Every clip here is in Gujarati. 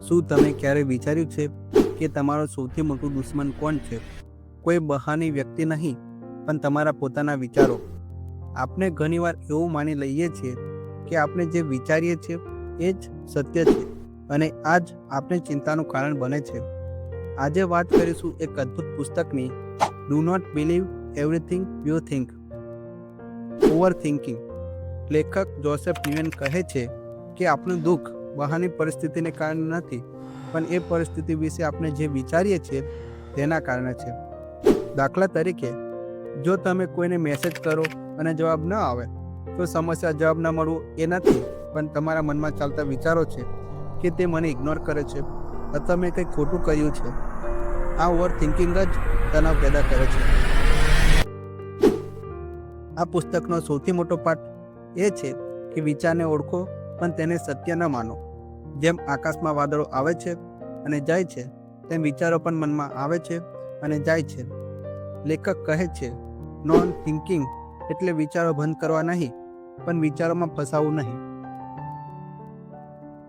શું તમે ક્યારે વિચાર્યું છે કે તમારો સૌથી મોટું દુશ્મન કોણ છે? કોઈ બહાની વ્યક્તિ નહીં, પણ તમારા પોતાના વિચારો. આપણે ઘણીવાર એવું માની લઈએ છીએ કે આપણે જે વિચારીએ છીએ એ જ સત્ય છે અને આ જ આપણે ચિંતાનું કારણ બને છે. આજે વાત કરીશું એક અદ્ભુત પુસ્તકની do not believe everything you think overthinking લેખક જોસેફ ન્યુએન કહે છે કે, આપણું દુઃખ બહારની પરિસ્થિતિને કારણે નથી, પણ એ પરિસ્થિતિ વિશે આપણે જે વિચારીએ છીએ તેના કારણે છે. દાખલા તરીકે, જો તમે કોઈને મેસેજ કરો અને જવાબ ન આવે, તો સમસ્યા જવાબ ન મળવું એ નથી, પણ તમારા મનમાં ચાલતા વિચારો છે કે તે મને ઇગ્નોર કરે છે, અથવા મેં કંઈ ખોટું કર્યું છે. આ ઓવર થિંકિંગ જ તણાવ પેદા કરે છે. આ પુસ્તકનો સૌથી મોટો પાઠ એ છે કે વિચારને ઓળખો, પણ તેને સત્ય ન માનો. જેમ આકાશમાં વાદળો આવે છે અને જાય છે, તેમ વિચારો પણ મનમાં આવે છે અને જાય છે. લેખક કહે છે નોન થિંકિંગ એટલે વિચારો બંધ કરવા નહીં, પણ વિચારોમાં ફસાવવું નહીં.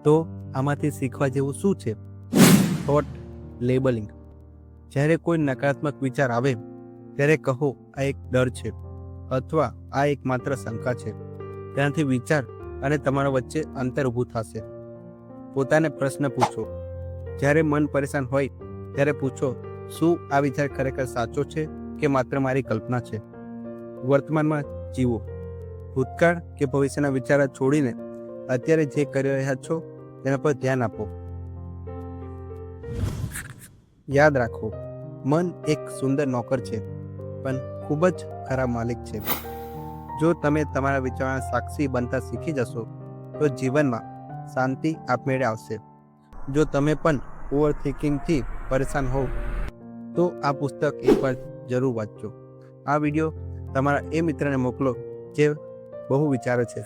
તો આમાંથી શીખવા જેવું શું છે? થોટ લેબલિંગ જ્યારે કોઈ નકારાત્મક વિચાર આવે, ત્યારે કહો, આ એક ડર છે, અથવા, આ એક માત્ર શંકા છે. તેનાથી વિચાર અને તમારા વચ્ચે અંતર ઊભું થશે. પોતાને પ્રશ્ન પૂછો. જ્યારે મન પરેશાન હોય, ત્યારે પૂછો, શું આ વિચાર ખરેખર સાચો છે કે માત્ર મારી કલ્પના છે? વર્તમાનમાં જીવો. ભૂતકાળ કે ભવિષ્યના વિચારો છોડીને અત્યારે જે કરી રહ્યા છો, તેના પર ધ્યાન આપો. યાદ રાખો, મન એક સુંદર નોકર છે, પણ ખૂબ જ ખરાબ માલિક છે. જો તમે તમારા વિચારોના સાક્ષી બનતા શીખી જશો, તો જીવનમાં શાંતિ આપમેળે આવશે જો તમે પણ ઓવર થિંકિંગથી પરેશાન હોવ, તો આ પુસ્તક એકવાર જરૂર વાંચજો. આ વીડિયો તમારા એ મિત્રને મોકલો જે બહુ વિચારે છે.